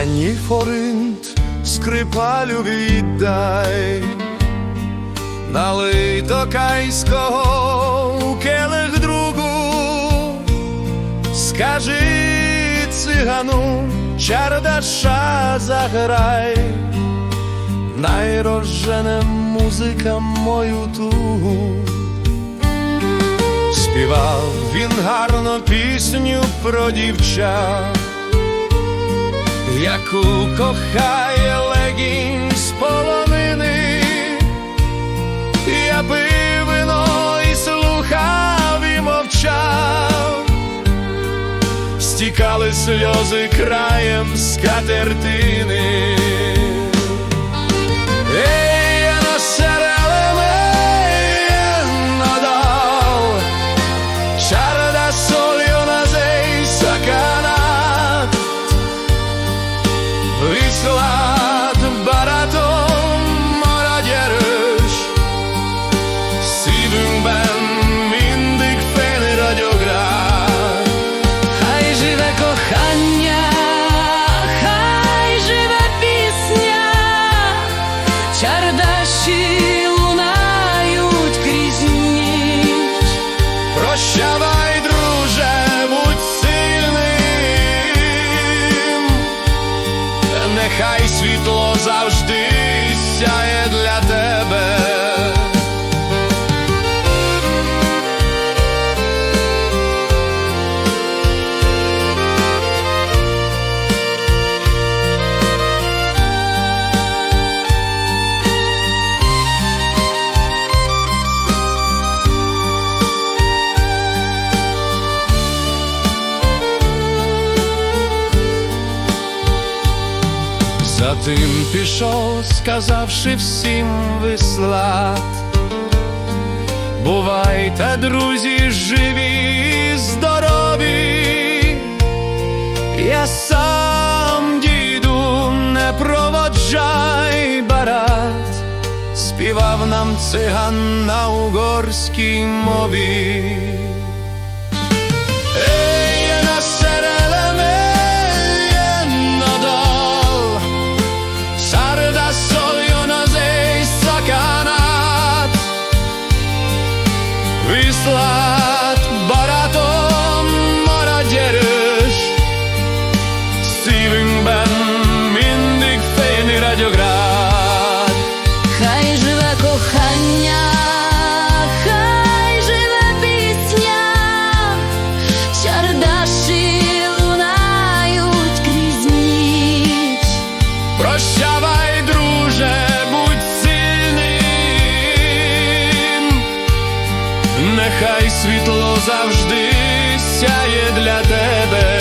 мені форинт, скрипалю віддай, налий до кайського у келих другу, скажи цигану, чардаша заграй, найрожене музика мою тугу. Співав він гарно пісню про дівчат, яку кохає легінь з полонини, я пив вино і слухав і мовчав, стікали сльози краєм скатертини. Ей, Isso lá світло завжди сяє Затим пішов, сказавши всім вислат. Бувайте, друзі, живі, здорові. Я сам діду, не проводжай барат, співав нам циган на угорській мові. Світло завжди сяє для тебе